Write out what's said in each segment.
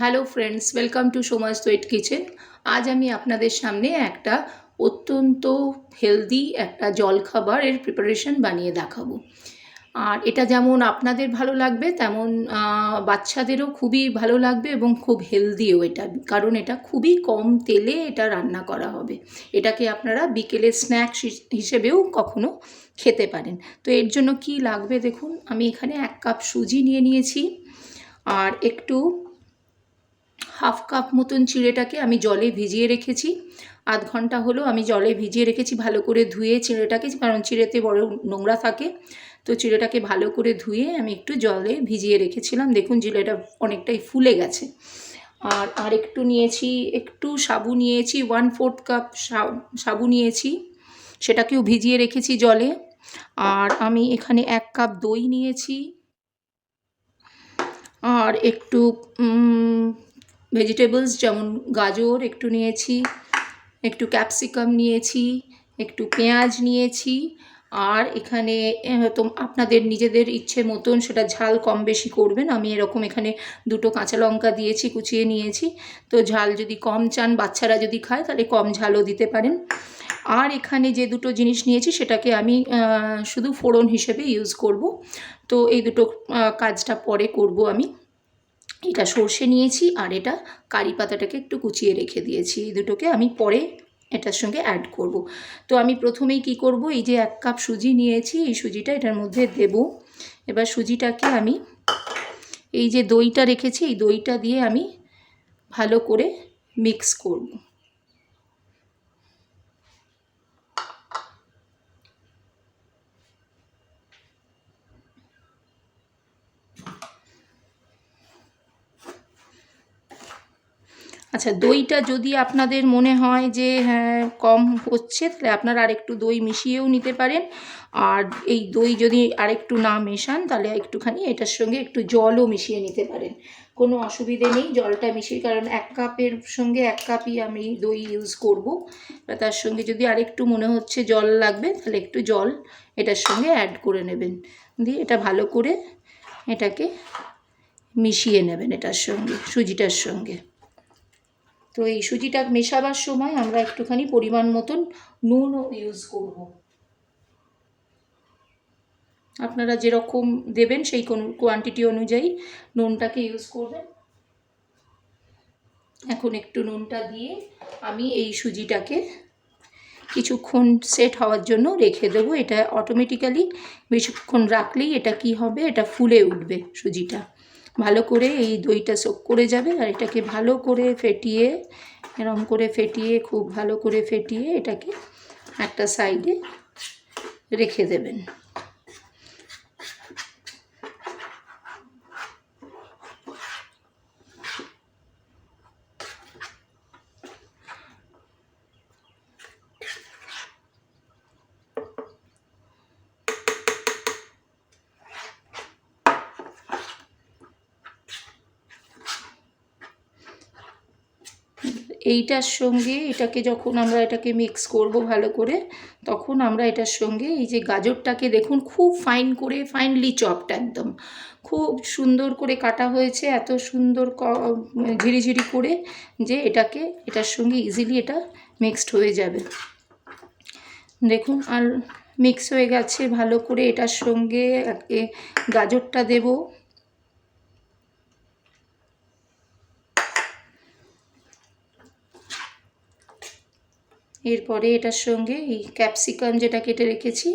Hello friends welcome to Somaj sweet kitchen আজ আমি আপনাদের সামনে একটা অত্যন্ত হেলদি একটা জলখাবারের প্রিপারেশন বানিয়ে দেখাবো। আর এটা যেমন আপনাদের ভালো লাগবে, তেমন বাচ্চাদেরও খুবই ভালো লাগবে এবং খুব হেলদিও এটা, কারণ এটা খুবই কম তেলে এটা রান্না করা হবে। এটাকে আপনারা বিকেলে স্ন্যাক্স হিসেবেও কখনো খেতে পারেন। তো এর জন্য কি লাগবে দেখুন, আমি এখানে এক কাপ সুজি নিয়ে নিয়েছি। আর একটু হাফ কাপ মতন চিড়েটাকে আমি জলে ভিজিয়ে রেখেছি। আধ ঘণ্টা হলো আমি জলে ভিজিয়ে রেখেছি ভালো করে ধুয়ে চিড়েটাকে, কারণ চিড়েতে বড় নোংরা থাকে। তো চিড়েটাকে ভালো করে ধুয়ে আমি একটু জলে ভিজিয়ে রেখেছিলাম। দেখুন চিড়েটা অনেকটাই ফুলে গেছে। আর আর একটু নিয়েছি, একটু সাবু নিয়েছি ওয়ান ফোর্থ কাপ সাবু নিয়েছি, সেটাকেও ভিজিয়ে রেখেছি জলে। আর আমি এখানে এক কাপ দই নিয়েছি। আর একটু ভেজিটেবলস যেমন গাজর একটু নিয়েছি, একটু ক্যাপসিকাম নিয়েছি, একটু পেঁয়াজ নিয়েছি, আর এখানে তো আপনাদের নিজেদের ইচ্ছে মতন সেটা ঝাল কম বেশি করবেন। আমি এরকম এখানে দুটো কাঁচা লঙ্কা দিয়েছি, কুচিয়ে নিয়েছি। তো ঝাল যদি কম চান, বাচ্চারা যদি খায়, তাহলে কম ঝালও দিতে পারেন। আর এখানে যে দুটো জিনিস নিয়েছি, সেটাকে আমি শুধু ফোড়ন হিসেবে ইউজ করব। তো এই দুটো কাজটা পরে করব আমি। এটা সর্ষে নিয়েছি আর এটা কারি পাতাটাকে একটু কুচিয়ে রেখে দিয়েছি। এই দুটোকে আমি পরে এটার সঙ্গে অ্যাড করব। তো আমি প্রথমেই কি করব? এই যে এক কাপ সুজি নিয়েছি, এই সুজিটা এটার মধ্যে দেব। এবার সুজিটাকে আমি এই যে দইটা রেখেছি, এই দইটা দিয়ে আমি ভালো করে মিক্স করব। আচ্ছা দইটা যদি আপনাদের মনে হয় যে হ্যাঁ কম হচ্ছে, তাহলে আপনারা আরেকটু দই মিশিয়েও নিতে পারেন। আর এই দই যদি আরেকটু না মেশান, তাহলে একটুখানি এটার সঙ্গে একটু জলও মিশিয়ে নিতে পারেন। কোনো অসুবিধে নেই জলটা মিশিয়ে, কারণ এক কাপের সঙ্গে এক কাপই আমি দই ইউজ করব। তার সঙ্গে যদি আরেকটু মনে হচ্ছে জল লাগবে, তাহলে একটু জল এটার সঙ্গে অ্যাড করে নেবেন। দিয়ে এটা ভালো করে এটাকে মিশিয়ে নেবেন এটার সঙ্গে, সুজিটার সঙ্গে। তো এই সুজিটা মেশাবার সময় আমরা একটুখানি পরিমাণ মতন নুনও ইউজ করব। আপনারা যেরকম দেবেন সেই কোয়ান্টিটি অনুযায়ী নুনটাকে ইউজ করবেন। এখন একটু নুনটা দিয়ে আমি এই সুজিটাকে কিছুক্ষণ সেট হওয়ার জন্য রেখে দেবো। এটা অটোমেটিক্যালি বেশিক্ষণ রাখলেই এটা কি হবে? এটা ফুলে উঠবে সুজিটা। ভালো করে এই দইটা সোক করে যাবে আর এটাকে ভালো করে ফেটিয়ে, এরম করে ফেটিয়ে, খুব ভালো করে ফেটিয়ে এটাকে একটা সাইডে রেখে দেবেন। এইটার সঙ্গে এটাকে যখন আমরা এটাকে মিক্স করব ভালো করে, তখন আমরা এটার সঙ্গে এই যে গাজরটাকে দেখুন খুব ফাইন করে ফাইনলি চপড একদম। খুব সুন্দর করে কাটা হয়েছে, এত সুন্দর ঝিরিঝিরি করে যে এটাকে, এটার সঙ্গে ইজিলি এটা মিক্সড হয়ে যাবে। দেখুন আর মিক্স হয়ে গেছে, ভালো করে এটার সঙ্গে গাজরটা দেবো। এরপরে এটার সঙ্গে এই ক্যাপসিকাম যেটা কেটে রেখেছি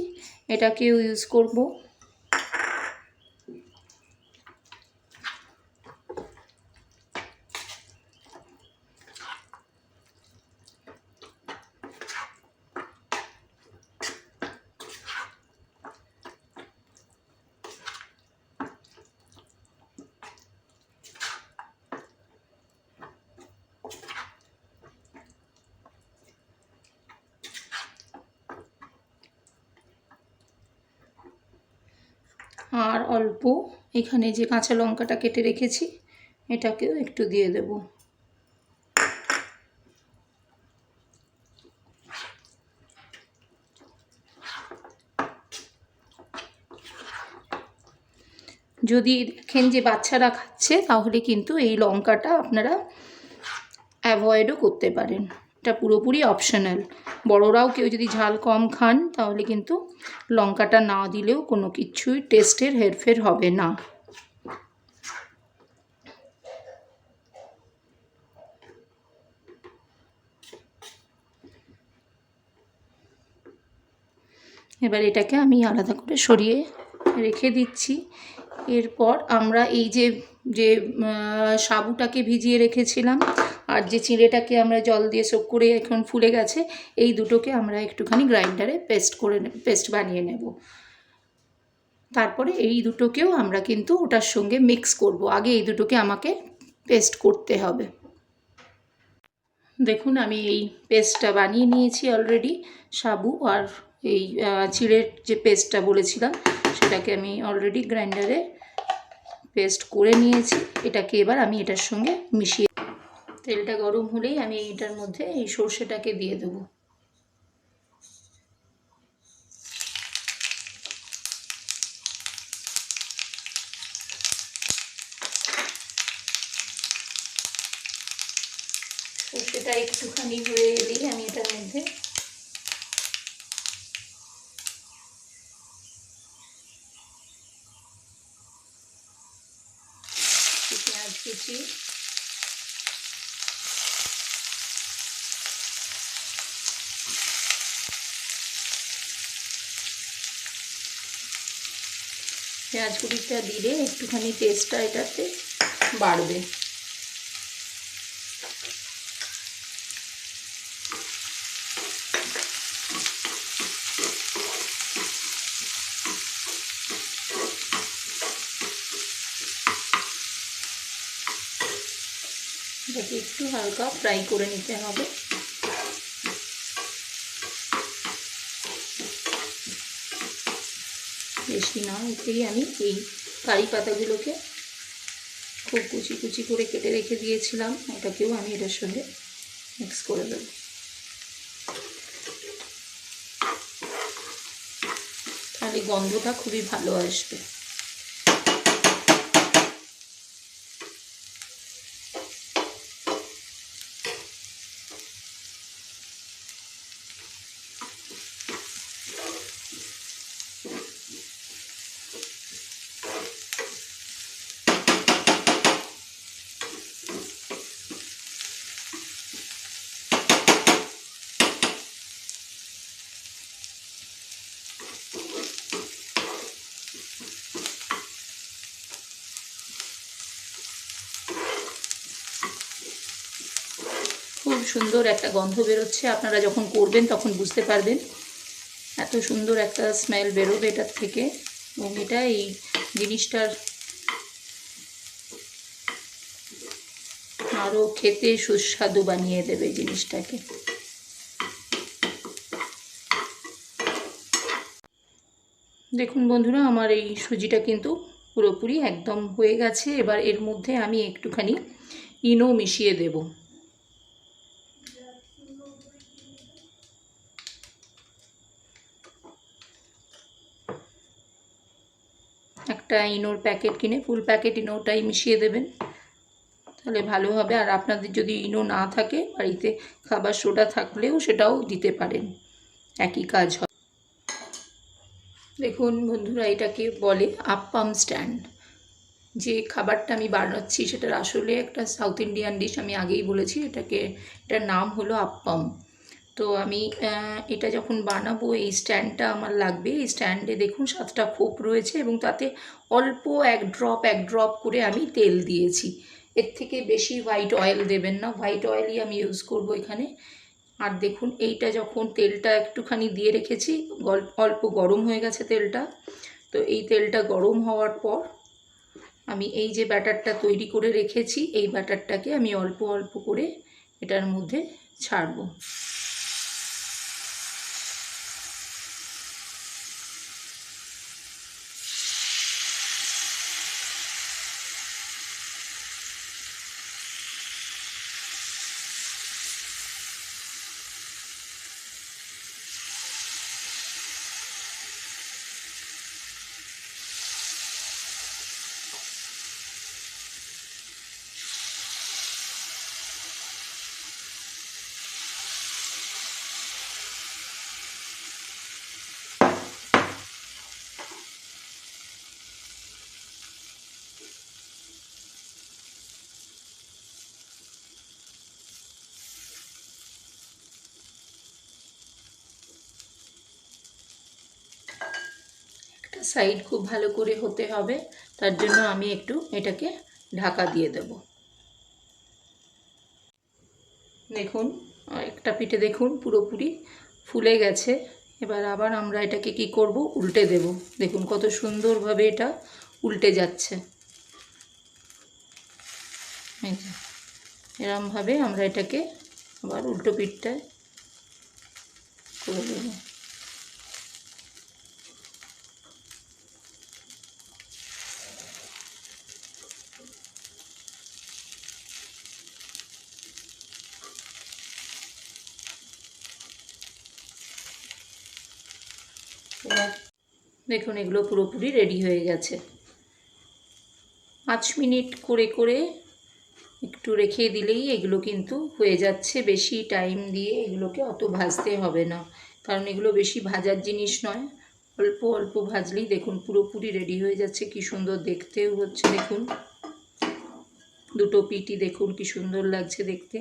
এটাকেও ইউজ করব। আর অল্প এখানে যে কাঁচা লঙ্কাটা কেটে রেখেছি, এটাকেও একটু দিয়ে দেব। যদি দেখেন যে বাচ্চারা খাচ্ছে, তাহলে কিন্তু এই লঙ্কাটা আপনারা অ্যাভয়েডও করতে পারেন। এটা পুরোপুরি অপশনাল বড়রাও কেউ যদি ঝাল কম খান, তাহলে কিন্তু লঙ্কাটা না দিলেও কোনো কিছুই টেস্টের হেরফের হবে না। এবার এটাকে আমি আলাদা করে সরিয়ে রেখে দিচ্ছি। এরপর আমরা এই যে যে সাবুটাকে ভিজিয়ে রেখেছিলাম আর যে চিঁড়েটাকে আমরা জল দিয়ে সোপ করে এখন ফুলে গেছে, এই দুটোকে আমরা একটুখানি গ্রাইন্ডারে পেস্ট করে পেস্ট বানিয়ে নেব। তারপরে এই দুটোকেও আমরা কিন্তু ওটার সঙ্গে মিক্স করব। আগে এই দুটোকে আমাকে পেস্ট করতে হবে। দেখুন, আমি এই পেস্টটা বানিয়ে নিয়েছি অলরেডি সাবু আর এই চিড়ের যে পেস্টটা বলেছিলাম, সেটাকে আমি অলরেডি গ্রাইন্ডারে পেস্ট করে নিয়েছি। এটাকে এবার আমি এটার সঙ্গে মিশিয়ে তেলটা গরম হলেই আমি এটার মধ্যে এই সর্ষেটাকে দিয়ে দেবো। সর্ষেটা একটুখানি হয়ে এলেই আমি এটার মধ্যে পেঁয়াজ কুচি পেঁয়াজ কুচিটা দিলে একটুখানি টেস্টটা এটাতে বাড়বে। এটাকে একটু হালকা ফ্রাই করে নিতে হবে। বেশি না, এতেই আমি এই কারি পাতাগুলোকে খুব কুচি কুচি করে কেটে রেখে দিয়েছিলাম। ওটাকেও আমি এটার সঙ্গে মিক্স করে দেব। তাহলে গন্ধটা খুবই ভালো আসবে। খুব সুন্দর একটা গন্ধ বেরোচ্ছে। আপনারা যখন করবেন তখন বুঝতে পারবেন। এত সুন্দর একটা স্মেল বেরোবে এটার থেকে। এবং এটা এই জিনিসটার আরও খেতে সুস্বাদু বানিয়ে দেবে জিনিসটাকে। দেখুন বন্ধুরা, আমার এই সুজিটা কিন্তু পুরোপুরি একদম হয়ে গেছে। এবার এর মধ্যে আমি একটুখানি ইনো মিশিয়ে দেবো। একটা ইনোর প্যাকেট কিনে, ফুল প্যাকেট ইনোটাই মিশিয়ে দেবেন। তাহলে ভালো হবে। আর আপনাদের যদি ইনো না থাকে, বাড়িতে খাবার সোডা থাকলেও সেটাও দিতে পারেন। একই কাজ হয়। দেখুন বন্ধুরা এটাকে বলে? আপ্পাম স্ট্যান্ড। যে খাবারটা আমি বানাচ্ছি, সেটার আসলে একটা সাউথ ইন্ডিয়ান ডিশ আমি আগেই বলেছি। এটাকে, এটার নাম হলো আপ্পাম তো আমি এটা যখন বানাবো, এই স্ট্যান্ডটা আমার লাগবে। এই স্ট্যান্ডে দেখুন সাতটা খোপ রয়েছে এবং তাতে অল্প এক ড্রপ এক ড্রপ করে আমি তেল দিয়েছি। এর থেকে বেশি হোয়াইট অয়েল দেবেন না। হোয়াইট অয়েলই আমি ইউজ করব এখানে। আর দেখুন, এইটা যখন তেলটা একটুখানি দিয়ে রেখেছি অল্প গরম হয়ে গেছে তেলটা। তো এই তেলটা গরম হওয়ার পর আমি এই যে ব্যাটারটা তৈরি করে রেখেছি, এই ব্যাটারটাকে আমি অল্প অল্প করে এটার মধ্যে ছাড়বো। সাইড খুব ভালো করে হতে হবে, তার জন্য আমি একটু এটাকে ঢাকা দিয়ে দেব। দেখুন একটা পিঠে দেখুন, পুরোপুরি ফুলে গেছে। এবার আবার আমরা এটাকে কি করব? উল্টে দেব। দেখুন কত সুন্দরভাবে এটা উল্টে যাচ্ছে। এরমভাবে আমরা এটাকে আবার উল্টো পিঠটায় করে দেবো। এবার দেখুন, এগুলো পুরোপুরি রেডি হয়ে গেছে। পাঁচ মিনিট করে করে একটু রেখে দিলেই এগুলো কিন্তু হয়ে যাচ্ছে। বেশি টাইম দিয়ে এগুলোকে অত ভাজতে হবে না, কারণ এগুলো বেশি ভাজার জিনিস নয়। অল্প অল্প ভাজলেই দেখুন, পুরোপুরি রেডি হয়ে যাচ্ছে। কি সুন্দর দেখতেও হচ্ছে, দেখুন। দুটো পিটি দেখুন, কি সুন্দর লাগছে দেখতে।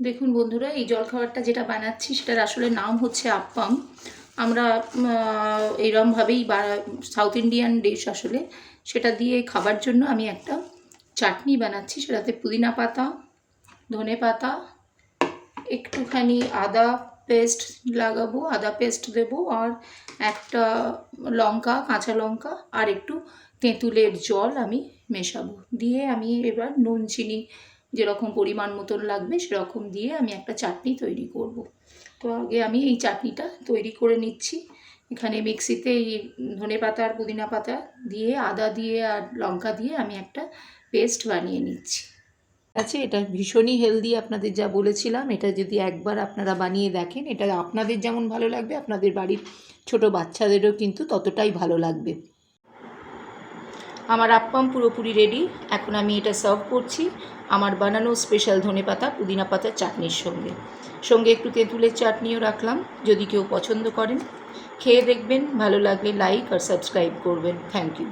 দেখুন বন্ধুরা, এই জলখাবারটা যেটা বানাচ্ছি, সেটার আসলে নাম হচ্ছে আপ্পাম। আমরা এইরমভাবেই বা সাউথ ইন্ডিয়ান ডিশ আসলে সেটা দিয়ে খাবার জন্য আমি একটা চাটনি বানাচ্ছি, সেটাতে পুদিনা পাতা, ধনে পাতা, একটুখানি আদা পেস্ট লাগাবো, আদা পেস্ট দেব আর একটা লঙ্কা, কাঁচা লঙ্কা আর একটু তেঁতুলের জল আমি মেশাবো দিয়ে আমি এবার নুন, চিনি যেরকম পরিমাণ মতন লাগবে সেরকম দিয়ে আমি একটা চাটনি তৈরি করব। তো আগে আমি এই চাটনিটা তৈরি করে নিচ্ছি। এখানে মিক্সিতে এই ধনে পাতা আর পুদিনা পাতা দিয়ে, আদা দিয়ে আর লঙ্কা দিয়ে আমি একটা পেস্ট বানিয়ে নিচ্ছি। আছে এটা ভীষণই হেলদি আপনাদের যা বলেছিলাম। এটা যদি একবার আপনারা বানিয়ে দেখেন, এটা আপনাদের যেমন ভালো লাগবে, আপনাদের বাড়ির ছোট বাচ্চাদেরও কিন্তু ততটাই ভালো লাগবে। আমার আপ্পাম পুরোপুরি রেডি এখন আমি এটা সার্ভ করছি আমার বানানো স্পেশাল ধনে পাতা, পুদিনা পাতার চাটনির সঙ্গে। সঙ্গে একটু তেঁতুলের চাটনিও রাখলাম, যদি কেউ পছন্দ করেন। খেয়ে দেখবেন, ভালো লাগলে লাইক আর সাবস্ক্রাইব করবেন। Thank you